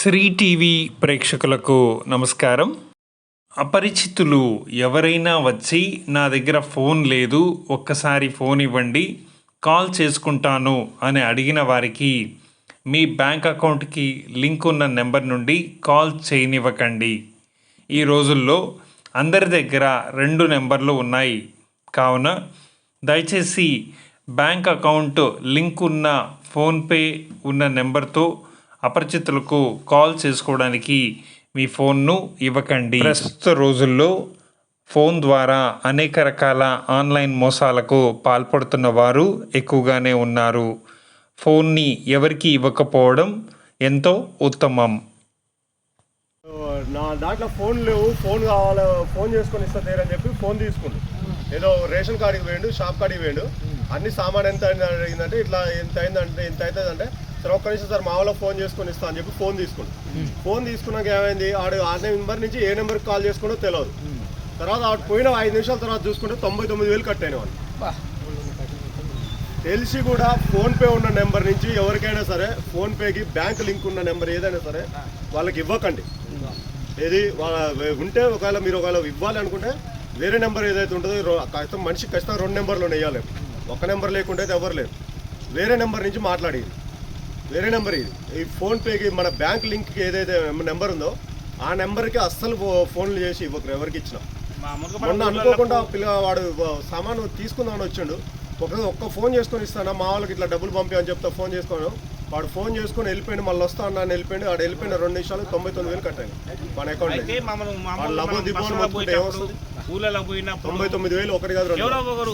Shri TV ప్రేక్షకులకు నమస్కారం. అపరిచితులు ఎవరైనా వచ్చి నా దగ్గర ఫోన్ లేదు ఒక్కసారి ఫోన్ ఇవ్వండి కాల్ చేసుకుంటాను అని అడిగిన వారికి మీ బ్యాంక్ అకౌంట్కి లింక్ ఉన్న నెంబర్ నుండి కాల్ చేయనివ్వకండి. ఈ రోజుల్లో అందరి దగ్గర రెండు నెంబర్లు ఉన్నాయి. కావున దయచేసి బ్యాంక్ అకౌంట్ లింక్ ఉన్న ఫోన్పే ఉన్న నెంబర్తో అపరిచితులకు కాల్ చేసుకోవడానికి మీ ఫోన్ను ఇవ్వకండి. ప్రస్తుత రోజుల్లో ఫోన్ ద్వారా అనేక రకాల ఆన్లైన్ మోసాలకు పాల్పడుతున్న వారు ఎక్కువగానే ఉన్నారు. ఫోన్ని ఎవరికి ఇవ్వకపోవడం ఎంతో ఉత్తమం. నా దాంట్లో ఫోన్ లేవు. ఫోన్ కావాలి ఫోన్ చేసుకొని ఇస్తా అని చెప్పి ఫోన్ తీసుకుండు ఏదో రేషన్ కార్డుకి వేయండు షాప్ కార్డుకి వేయండు అన్ని సామాన్ ఎంత అయిందంటే అడిగిందంటే ఇట్లా ఎంత అయిందంటే ఎంత అవుతుందంటే సరే ఒక్క నిమిషం సార్ మా వాళ్ళకి ఫోన్ చేసుకొని ఇస్తా అని చెప్పి ఫోన్ తీసుకుండు ఫోన్ తీసుకున్నాక ఏమైంది? ఆడు ఆ నెంబర్ నుంచి ఏ నెంబర్కి కాల్ చేసుకుంటో తెలియదు తర్వాత ఆడు పోయిన ఐదు నిమిషాల తర్వాత చూసుకుంటే తొంభై తొమ్మిది వేలు కట్ అయిన వాళ్ళు తెలిసి కూడా ఫోన్ పే ఉన్న నెంబర్ నుంచి ఎవరికైనా సరే ఫోన్ పేకి బ్యాంక్ లింక్ ఉన్న నెంబర్ ఏదైనా సరే వాళ్ళకి ఇవ్వకండి. ఏది వాళ్ళ ఉంటే ఒకవేళ మీరు ఒకవేళ ఇవ్వాలి అనుకుంటే వేరే నెంబర్ ఏదైతే ఉంటుందో ఖచ్చితంగా మనిషి ఖచ్చితంగా రెండు నెంబర్లు వేయాలి ఒక నెంబర్ లేకుంటే అయితే ఎవరు లేరు. వేరే నెంబర్ నుంచి మాట్లాడేది వేరే నెంబర్ ఇది. ఈ ఫోన్ పేకి మన బ్యాంక్ లింక్కి ఏదైతే నెంబర్ ఉందో ఆ నెంబర్కి అస్సలు ఫోన్లు చేసి ఇవ్వకరు ఎవరికి ఇచ్చినా. మొన్న అనుకోకుండా పిల్ల వాడు సామాను తీసుకుందామని వచ్చిండు. ఒక ఒక్క ఫోన్ చేసుకొని ఇస్తాను మా వాళ్ళకి ఇట్లా డబ్బులు పంపి అని చెప్తా ఫోన్ చేసుకోను. వాడు ఫోన్ చేసుకొని వెళ్ళిపోయింది మళ్ళీ వస్తా అన్నా అని వెళ్ళిపోయింది వాడు వెళ్ళిపోయిన రెండు నిమిషాలు తొంభై తొమ్మిది వేలు కట్టాను మన అకౌంట్ అయితే మమ్మల్ని వాళ్ళ మామూలు లబో మనం దిబ్బోని బస్సులో మొత్తుకుంటే పోయేటప్పుడు, ఏమొస్తుంది? ఊళ్ళలో పోయినప్పుడు తొంభై తొమ్మిది వేలు ఒకటి కాదు రెండు. ఎవరో ఒకరు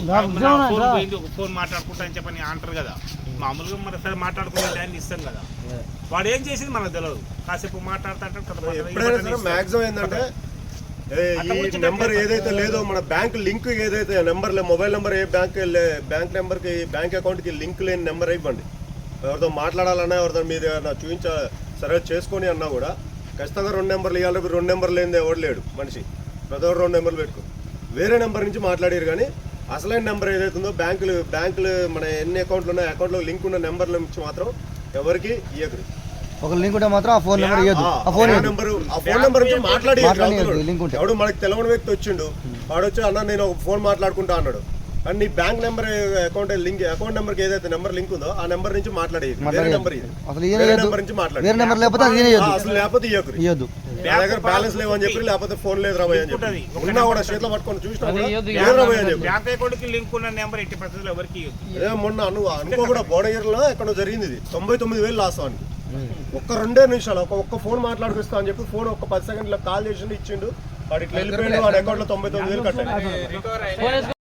ఫోన్ పోయింది ఒక ఫోన్ మాట్లాడుకుంటా అని చెప్పని అంటారు కదా. మామూలుగా మన సరే మాట్లాడుకునే టైం ఇస్తాం కదా. వాడు ఏం చేసింది మనకు తెలియదు కాసేపు మాట్లాడుతుంటే మాక్సిమం ఏంటంటే ఏ, ఈ నెంబర్ ఏదైతే లేదో మన బ్యాంక్ లింక్ ఏదైతే నెంబర్ మొబైల్ నెంబర్ ఏ బ్యాంక్ బ్యాంక్ నెంబర్కి బ్యాంక్ అకౌంట్కి లింక్ లేని నెంబర్ ఇవ్వండి. ఎవరితో మాట్లాడాలన్నా ఎవరితో మీరు ఏదైనా చూపించ సరే చేసుకొని అన్నా కూడా ఖచ్చితంగా రెండు నెంబర్లు ఇవ్వాలి రెండు నెంబర్లు లేనిది ఎవడు లేడు మనిషి. ఒక్కరు రెండు నెంబర్లు పెట్టుకో. వేరే నెంబర్ నుంచి మాట్లాడారు కానీ అసలైన నెంబర్ ఏదైతే ఉందో బ్యాంకులు బ్యాంకులు మన ఎన్ని అకౌంట్లు ఉన్నాయో అకౌంట్లో లింక్ ఉన్న నెంబర్ల నుంచి మాత్రం ఎవరికి ఇవ్వకరు ఒక లింక్ ఉంటే మాత్రం ఆ ఫోన్ నెంబర్ ఇవ్వద్దు ఆ ఫోన్ నెంబర్ ఆ ఫోన్ నెంబర్ నుంచి మాట్లాడి లింక్ ఉంటే. ఎవడు మనకి తెలియని వ్యక్తి వచ్చిండు వాడు వచ్చి అన్న నేను ఒక ఫోన్ మాట్లాడుకుంటా అన్నాడు. కానీ నీ bank number account link account number ఏదైతే నెంబర్ లింక్ ఉందో ఆ నెంబర్ నుంచి మాట్లాడేది వేరే. నెంబర్ ఇది వేరే. నెంబర్ నుంచి మాట్లాడి. వేరే నెంబర్ లేకపోతే. అసలు లేకపోతే నా దగ్గర బ్యాలెన్స్ లేవని చెప్పి లేకపోతే ఫోన్ లేదు రాబోయే అని చెప్పి. ఉన్నా కూడా చేతిలో పట్టుకొని చూసినా కూడా లేదు రాబోయే అని చెప్పి. బ్యాంక్ అకౌంట్కి లింక్ ఉన్న నెంబర్ ఎట్టి పరిస్థితుల్లో ఎవరికి ఇవ్వద్దు. అదే మొన్న అను అనుకో కూడా బోడగిరిలో ఎక్కడో జరిగింది ఇది. తొంభై తొమ్మిది వేలు లాస్ అని. ఒక్క రెండే నిమిషాలు ఒక ఒక్క ఫోన్ మాట్లాడుకొస్తా అని చెప్పి ఫోన్ ఒక పది సెకండ్లో కాల్ చేసిండు ఇచ్చిండు. వాడు ఇట్లా వెళ్ళిపోయిండు వాడి అకౌంట్లో తొంభై తొమ్మిది వేలు కట్టాడు.